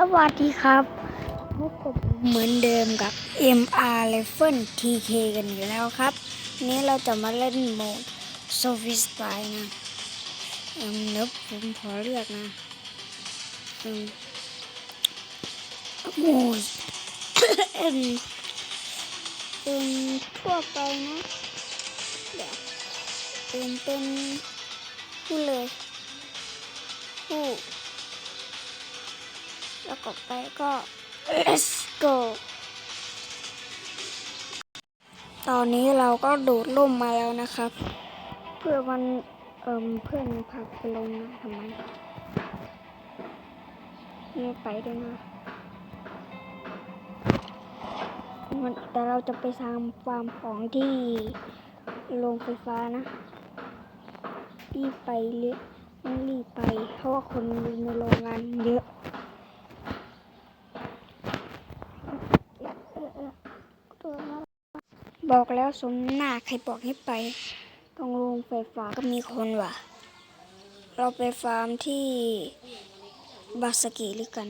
สวัสดีครับพบกับผมเหมือนเดิมกับ MR r i f l e TK กันอยู่แล้วครับ นี้เราจะมาเล่นโหมด Sophistry นะเอืมเดี๋ยวผมขอเลือกนะอืมโหมดเอ็มเป็นทั่วไปนะแบบเป็นเป็นผู้เลยผู้ แล้วก็ไปก็ let's go ตอนนี้เราก็โดดล่มมาแล้วนะครับ เพื่อมันเอิมเพื่อนผลักไปลงนะทำไมไม่ไปด้วยนะมันแต่เราจะไปทำฟาร์มของที่โรงไฟฟ้านะ รีบไปเลยรีบไป เพราะว่าคนในโรงงานเยอะ บอกแล้วสมหน้าใครบอกให้ไปตรงโรงไฟฟ้าก็มีคนว่ะ เราไปฟาร์มที่บาสกิหรือกัน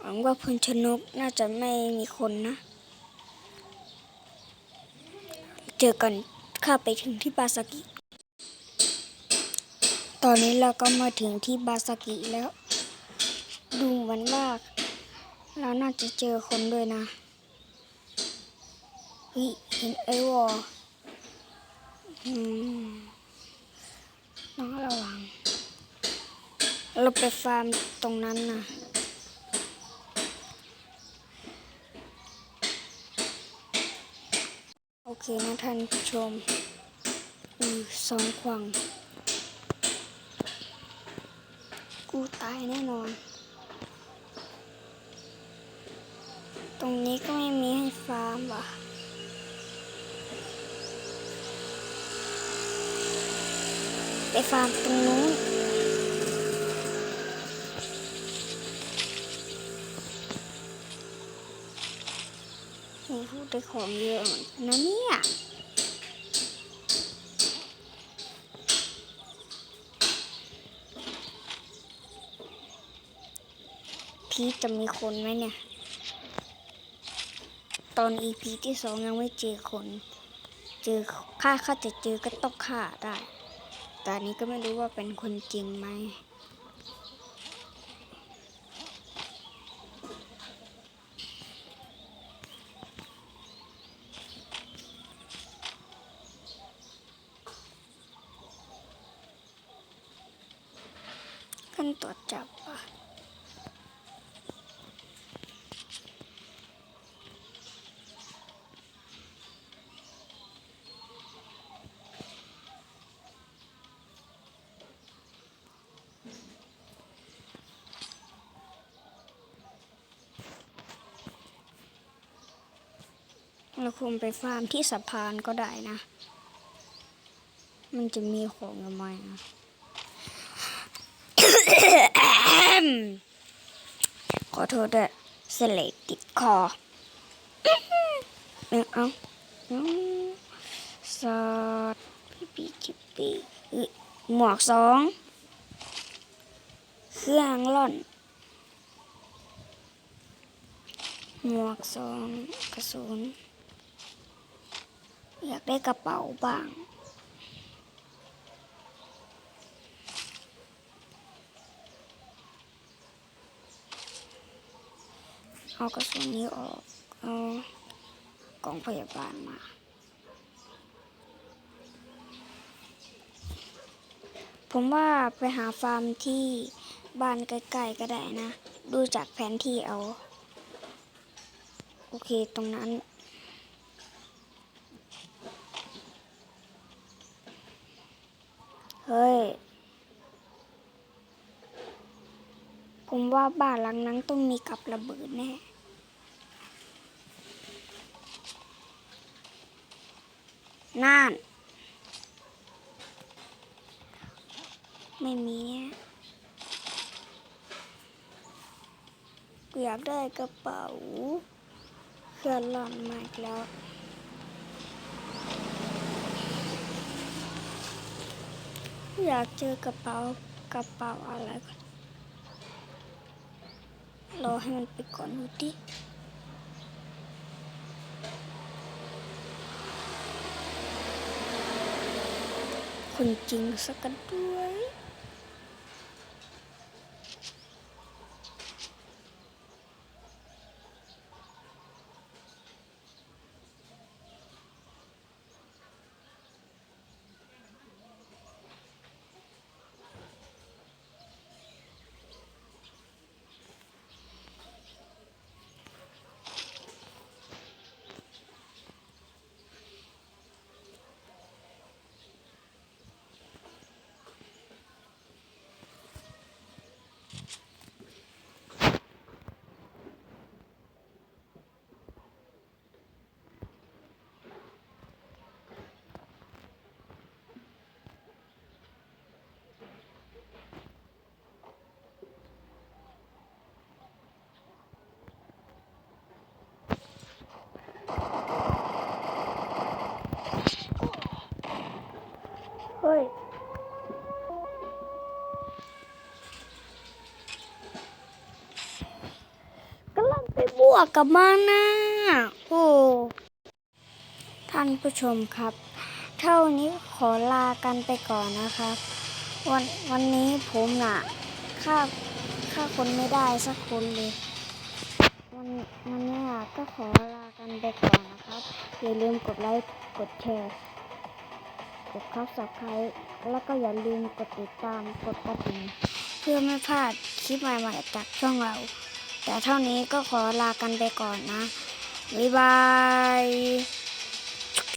หวังว่าพลชนกน่าจะไม่มีคนนะ เจอกันข้าไปถึงที่บาสกิ ตอนนี้เราก็มาถึงที่บาสกิแล้ว ดูเหมือนว่า เราน่าจะเจอคนด้วยนะ เฮ้ยเห็นไอ้วออืมต้องระวัง เราไปฟาร์มตรงนั้นนะโอเคนะท่านผู้ชมอือสองขวางกูตายแน่นอน ตรงนี้ก็ไม่มีให้ฟาร์มว่ะ ไปฟาร์มตรงนู้นโอ้โหได้ของเยอะเหมือนกันนะเนี่ยพีชจะมีคนไหมเนี่ย ตอน EP ที่สองยังไม่เจอคน เจอฆ่าข้าจะเจอก็ต้องฆ่าได้ ต่อันนี้ก็ไม่รู้ว่าเป็นคนจริงไหมกันตรวจจับอะ เราคงไปฟาร์มที่สะพานก็ได้นะ มันจะมีของทำไมนะขอโทษด้วยเสลดติดคอเอาเอาเอสอดพี่ปีจิปปีหมวกสอง เครื่องล่อน หมวกสองกระสุน อยากได้กระเป๋าบ้าง เอากระสุนนี้ออก เอากล่องพยาบาลมาผมว่าไปหาฟาร์มที่บ้านใกล้ๆก็ได้นะ ดูจากแผนที่เอา โอเคตรงนั้น เฮ้ย ผมว่าบ้านหลังนั้นต้องมีกับระเบิดแน่น่าน ไม่มีอะกูอยากได้กระเป๋าเคลื่อนล่อนมาอีกแล้ว อยากเจอกระเป๋ากระเป๋าอะไรก่อนรอให้มันไปก่อนดูดิคนจริงสักกันด้วย วกกับมันนะโอ้ท่านผู้ชมครับ เท่านี้ขอลากันไปก่อนนะครับ วันวันนี้ผมน่ะฆ่าฆ่าคนไม่ได้สักคนเลย วันวันนี้อะก็ขอลากันไปก่อนนะครับ อย่าลืมกดไลค์กดแชร์กดคับสับไครแล้วก็อย่าลืมกดติดตามกดกระดิ่งเพื่อไม่พลาดคลิปใหม่ๆจากช่องเรา แต่เท่านี้ก็ขอลากันไปก่อนนะบ๊ายบาย